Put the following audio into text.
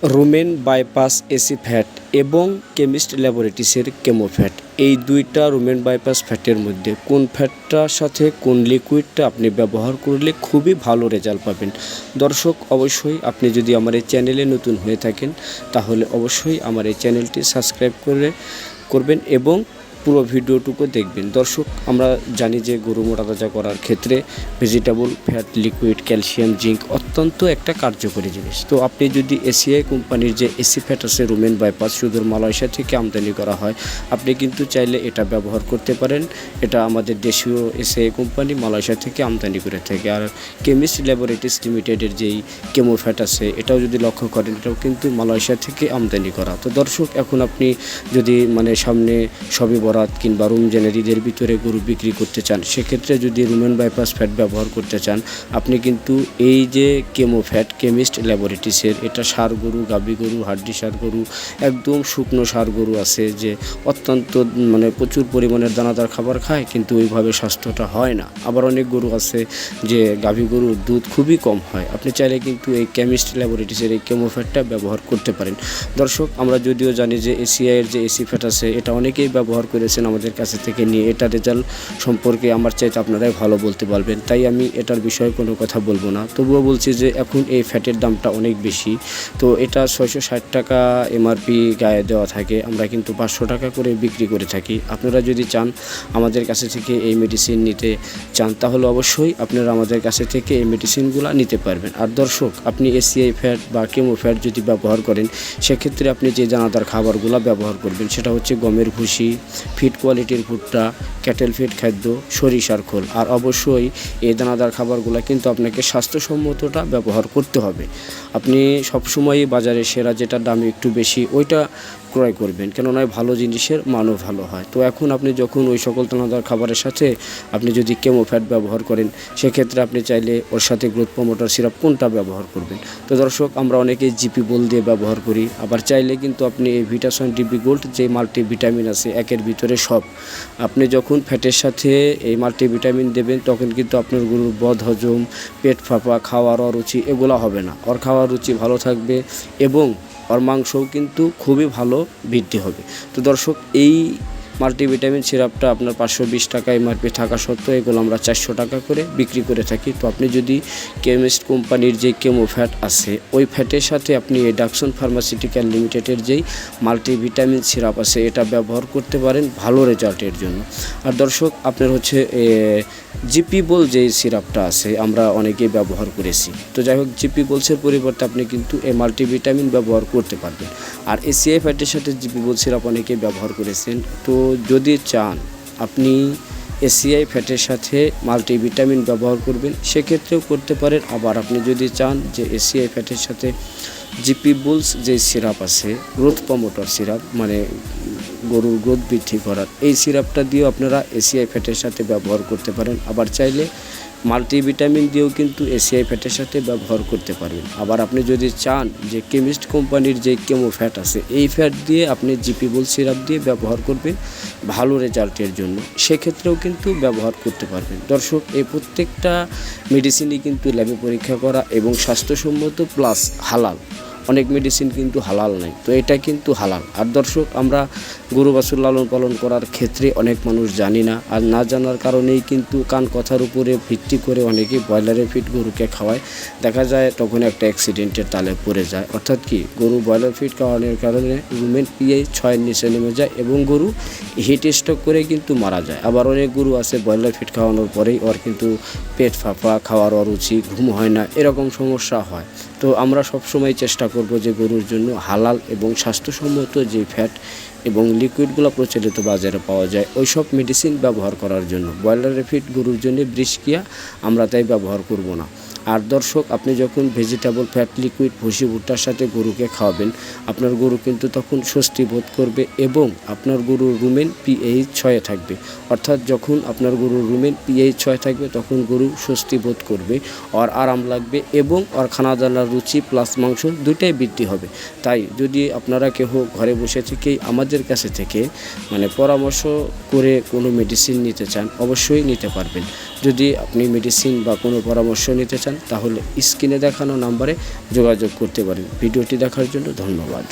Rumen bypass AC fat এবং chemist ল্যাবরেটিসের কেমোফ্যাট এই দুইটা রুমেন বাইপাস ফ্যাটের মধ্যে কোন ফ্যাটটার সাথে কোন লিকুইডটা আপনি ব্যবহার করলে খুবই ভালো রেজাল্ট পাবেন। দর্শক, অবশ্যই আপনি যদি আমার এই চ্যানেলে নতুন হয়ে থাকেন, তাহলে অবশ্যই আমার এই চ্যানেলটি সাবস্ক্রাইব করে করবেন এবং পুরো ভিডিওটুকু দেখবেন। দর্শক, আমরা জানি যে গরু মোটা তাজা করার ক্ষেত্রে vegetable fat liquid calcium zinc অত্যন্ত একটা কার্যকরী জিনিস। তো আপনি যদি এসিআই কোম্পানির যে এসি ফ্যাট আছে রুমেন বাইপাস সুদূর মালয়েশিয়া থেকে আমদানি করা হয়, আপনি কিন্তু চাইলে এটা ব্যবহার করতে পারেন। এটা আমাদের দেশীয় এসিআই কোম্পানি মালয়েশিয়া থেকে আমদানি করে থাকে। আর কেমিস্ট ল্যাবরেটরিজ লিমিটেডের যেই কেমো ফ্যাট আছে, এটাও যদি লক্ষ্য করেন, এটাও কিন্তু মালয়েশিয়া থেকে আমদানি করা। তো দর্শক, এখন আপনি যদি মানে সামনে সবই বরাত কিংবা রুম জেনারিদের ভিতরে গরু বিক্রি করতে চান, সেক্ষেত্রে যদি রুমেন বাইপাস ফ্যাট ব্যবহার করতে চান, আপনি কিন্তু এই যে কেমো ফ্যাট কেমিস্ট ল্যাবরেটরিসের, এটা সার গরু গাবি গরু, হাড্ডি সার গরু, একদম শুকনো সার গরু আছে যে অত্যন্ত মানে প্রচুর পরিমাণের দানাদার খাবার খায়, কিন্তু ওইভাবে স্বাস্থ্যটা হয় না। আবার অনেক গরু আছে যে গাভী গরুর দুধ খুবই কম হয়। আপনি চাইলে কিন্তু এই কেমিস্ট ল্যাবরেটরিসের এই কেমো ফ্যাটটা ব্যবহার করতে পারেন। দর্শক, আমরা যদিও জানি যে এসিআইয়ের যে এসি ফ্যাট আছে, এটা অনেকেই ব্যবহার করেছেন আমাদের কাছে থেকে নিয়ে, এটা রেজাল্ট সম্পর্কে আমার চাইতে আপনারাই ভালো বলতে পারবেন। তাই আমি এটার বিষয়ে কোনো কথা বলব না। তবুও বলছি যে এখন এই ফ্যাটের দামটা অনেক বেশি। তো এটা ছয়শো ষাট টাকা এমআরপি গায়ে দেওয়া থাকে। আমরা কিন্তু পাঁচশো টাকা করে বিক্রি করে থাকি। আপনারা যদি চান আমাদের কাছে থেকে এই মেডিসিন নিতে চান, তাহলে অবশ্যই আপনারা আমাদের কাছে থেকে এই মেডিসিনগুলো নিতে পারবেন। আর দর্শক, আপনি এসিআই ফ্যাট বা কেমো ফ্যাট যদি ব্যবহার করেন, সেক্ষেত্রে আপনি যে দানাদার খাবারগুলো ব্যবহার করবেন, সেটা হচ্ছে গমের ভুসি ফিট কোয়ালিটির ভুট্টা, ক্যাটেল ফিড খাদ্য, সরিষার খোল। আর অবশ্যই এই দানাদার খাবারগুলো কিন্তু আপনাকে স্বাস্থ্যসম্মতটা ব্যবহার করতে হবে। আপনি সবসময়ই বাজারে সেরা যেটা দাম একটু বেশি, ওইটা ক্রয় করবেন। কেননা ভালো জিনিসের মানও ভালো হয়। তো এখন আপনি যখন ওই সকল দানাদার খাবারের সাথে আপনি যদি কেমো ফ্যাট ব্যবহার করেন, সেক্ষেত্রে আপনি চাইলে ওর সাথে গ্রোথ প্রমোটার সিরাপ কোনটা ব্যবহার করবেন। তো দর্শক, আমরা অনেকেই জিপি বল দিয়ে ব্যবহার করি। আবার চাইলে কিন্তু আপনি এই ভিটাসন ডিবি গোল্ড যে মাল্টি ভিটামিন আছে, একের ভিতরে সব। আপনি যখন ফ্যাটের সাথে এই মাল্টি ভিটামিন দেবেন, তখন কিন্তু আপনার গরুর বদ হজম, পেট ফাঁপা, খাওয়ার অরুচি এগুলো হবে না। ওর খাওয়ার রুচি ভালো থাকবে এবং ওর মাংসও কিন্তু খুবই ভালো বৃদ্ধি হবে। তো দর্শক এই মাল্টিভিটামিন সিরাপটা আপনার পাঁচশো বিশ টাকা এমআরপি থাকা সত্ত্বেও এগুলো আমরা চারশো টাকা করে বিক্রি করে থাকি। তো আপনি যদি কেমিস্ট কোম্পানির যে কেমো ফ্যাট আছে, ওই ফ্যাটের সাথে আপনি এই ডাকসন ফার্মাসিউটিক্যাল লিমিটেডের যেই মাল্টিভিটামিন সিরাপ আছে, এটা ব্যবহার করতে পারেন ভালো রেজাল্টের জন্য। আর দর্শক, আপনার হচ্ছে জিপি বল যে সিরাপটা আছে, আমরা অনেকেই ব্যবহার করেছি। তো যাই হোক, জিপি বলসের পরিবর্তে আপনি কিন্তু এই মাল্টিভিটামিন ব্যবহার করতে পারবেন। আর এসিআই ফ্যাটের সাথে জিপি বল সিরাপ অনেকেই ব্যবহার করেছেন। তো যদি চান আপনি এসিআই ফ্যাটের সাথে মাল্টিভিটামিন ব্যবহার করবেন, সেক্ষেত্রেও করতে পারেন। আবার আপনি যদি চান যে এসিআই ফ্যাটের সাথে জিপি বুলস যে সিরাপ আছে, গ্রোথ প্রমোটর সিরাপ মানে গরুর গ্রোথ বৃদ্ধি করার, এই সিরাপটা দিয়েও আপনারা এসিআই ফ্যাটের সাথে ব্যবহার করতে পারেন। আবার চাইলে মাল্টিভিটামিন দিয়েও কিন্তু এসিআই ফ্যাটের সাথে ব্যবহার করতে পারবেন। আবার আপনি যদি চান যে কেমিস্ট কোম্পানির যে কেমো ফ্যাট আছে, এই ফ্যাট দিয়ে আপনি জিপিবল সিরাপ দিয়ে ব্যবহার করবেন ভালো রেজাল্টের জন্য। সেক্ষেত্রেও কিন্তু ব্যবহার করতে পারবেন। দর্শক, এই প্রত্যেকটা মেডিসিনই কিন্তু ল্যাবে পরীক্ষা করা এবং স্বাস্থ্যসম্মত প্লাস হালাল। অনেক মেডিসিন কিন্তু হালাল নাই। তো এটা কিন্তু হালাল। আর দর্শক, আমরা গরু বাছুর লালন পালন করার ক্ষেত্রে অনেক মানুষ জানি না। আর না জানার কারণেই কিন্তু কান কথার উপরে ভিত্তি করে অনেকেই ব্রয়লারের ফিট গরুকে খাওয়ায়। দেখা যায় তখন একটা অ্যাক্সিডেন্টের তালে পড়ে যায়। অর্থাৎ কি, গরু ব্রয়লার ফিট খাওয়ানোর কারণে রুমেন পিএই ছয়ের নিচে নেমে যায় এবং গরু হিট স্ট্রোক করে কিন্তু মারা যায়। আবার অনেক গরু আছে ব্রয়লার ফিট খাওয়ানোর পরেই ওর কিন্তু পেট ফাঁপা, খাওয়ার অরুচি, ঘুম হয় না, এরকম সমস্যা হয়। তো আমরা সবসময় চেষ্টা করব যে গরুর জন্য হালাল এবং স্বাস্থ্যসম্মত যে ফ্যাট এবং লিকুইডগুলো প্রচলিত বাজারে পাওয়া যায় ওই সব মেডিসিন ব্যবহার করার জন্য। ব্রয়লারের ফিট গরুর জন্য বৃষ্কিয়া আমরা তাই ব্যবহার করব না। আর দর্শক, আপনি যখন ভেজিটেবল ফ্যাট লিকুইড ভুসি, ভুট্টার সাথে গরুকে খাওয়াবেন, আপনার গরু কিন্তু তখন স্বস্তি বোধ করবে এবং আপনার গরুর রুমেন পিএইচ ছয়ে থাকবে। অর্থাৎ যখন আপনার গরুর রুমেন পিএইচ ছয় থাকবে, তখন গরু স্বস্তি বোধ করবে আর আরাম লাগবে এবং আর খানা দানার রুচি প্লাস মাংস দুইটাই বৃদ্ধি হবে। তাই যদি আপনারা কেহ ঘরে বসে থেকেই আমাদের কাছে থেকে মানে পরামর্শ করে কোনো মেডিসিন নিতে চান, অবশ্যই নিতে পারবেন। যদি আপনি মেডিসিন বা কোনো পরামর্শ নিতে চান, তাহলে স্ক্রিনে দেখানো নাম্বারে যোগাযোগ করতে পারেন। ভিডিওটি দেখার জন্য ধন্যবাদ।